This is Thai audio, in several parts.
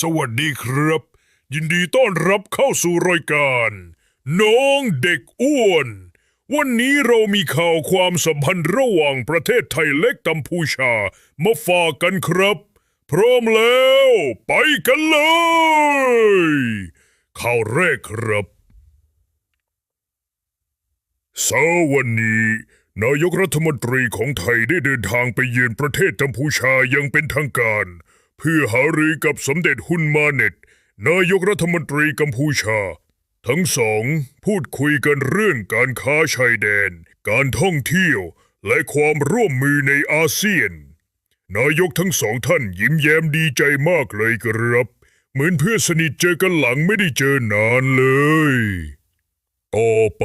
สวัสดีครับ ยินดีต้อนรับเข้าสู่รายการ น้องเด็กอ้วน วันนี้เรามีข่าวความสัมพันธ์ระหว่างประเทศไทยและกัมพูชา มาฝากกันครับ พร้อมแล้ว ไปกันเลย ข่าวแรกครับเช้าวันนี้ นายกรัฐมนตรีของไทยได้เดินทางไปเยือนประเทศกัมพูชาอยังเป็นทางการ เพื่อหารือกับสมเด็จฮุนมาเน็ต นายกรัฐมนตรีกัมพูชา ทั้งสองพูดคุยกันเรื่องการค้าชายแดน การท่องเที่ยวและความร่วมมือในอาเซียน นายกทั้งสองท่านยิ้มแย้มดีใจมากเลยครับ เหมือนเพื่อนสนิทเจอกันหลังไม่ได้เจอนานเลย ต่อไป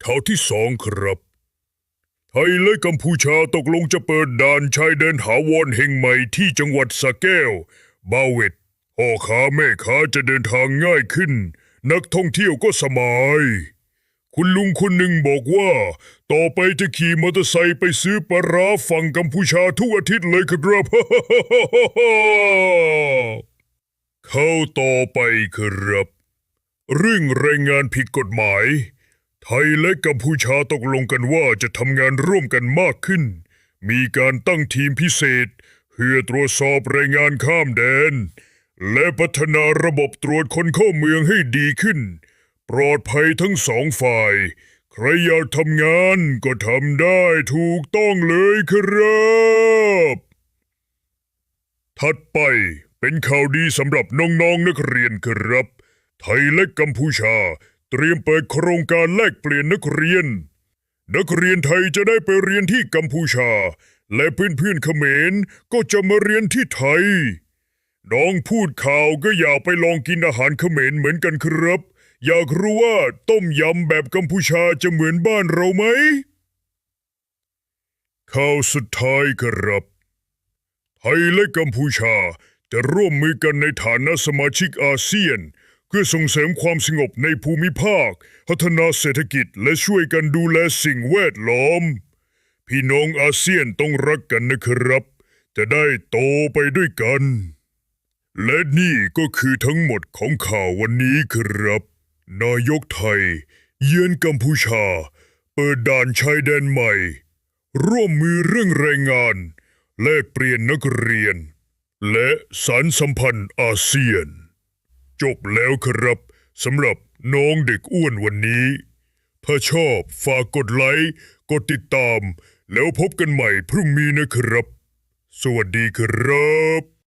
เท่าที่สองครับ ทยและกัมพูชาตกลงจะเปิดด่านชายแดนถาวรแห่งใหม่ที่จังหวัดสระแก้ว บาเวตพ่อค้าแม่ค้าจะเดินทางง่ายขึ้น นักท่องเที่ยวก็สบาย คุณลุงคนหนึ่งบอกว่า ต่อไปจะขี่มอเตอร์ไซค์ไปซื้อปลาร้าฝั่งกัมพูชาทุกอาทิตย์เลยครับ เข้าต่อไปครับ เรื่องแรงงานผิดกฎหมาย ไทยและกัมพูชาตกลงกันว่าจะทำงานร่วมกันมากขึ้น มีการตั้งทีมพิเศษ เพื่อตรวจสอบแรงงานข้ามแดน และพัฒนาระบบตรวจคนเข้าเมืองให้ดีขึ้น ปลอดภัยทั้งสองฝ่าย ใครอยากทำงานก็ทำได้ถูกต้องเลยครับถัดไปเป็นข่าวดีสำหรับน้องๆนนักเรียนครับ ไทยและกัมพูชา เตรียมเปิดโครงการแลกเปลี่ยนนักเรียน นักเรียนไทยจะได้ไปเรียนที่กัมพูชา และเพื่อนๆเขมรก็จะมาเรียนที่ไทย น้องพูดข่าวก็อยากไปลองกินอาหารเขมรเหมือนกันครับ อยากรู้ว่าต้มยำแบบกัมพูชาจะเหมือนบ้านเราไหมข่าวสุดท้ายครับ ไทยและกัมพูชาจะร่วมมือกันในฐานะสมาชิกอาเซียน เพื่อส่งเสริมความสงบในภูมิภาค พัฒนาเศรษฐกิจและช่วยกันดูแลสิ่งแวดล้อม พี่น้องอาเซียนต้องรักกันนะครับ จะได้โตไปด้วยกัน และนี่ก็คือทั้งหมดของข่าววันนี้ครับ นายกไทย เยือนกัมพูชา เปิดด่านชายแดนใหม่ ร่วมมือเรื่องแรงงาน แลกเปลี่ยนนักเรียน และสารสัมพันธ์อาเซียน จบแล้วครับสำหรับน้องเด็กอ้วนวันนี้ ถ้าชอบฝากกดไลค์กดติดตาม แล้วพบกันใหม่พรุ่งนี้นะครับ สวัสดีครับ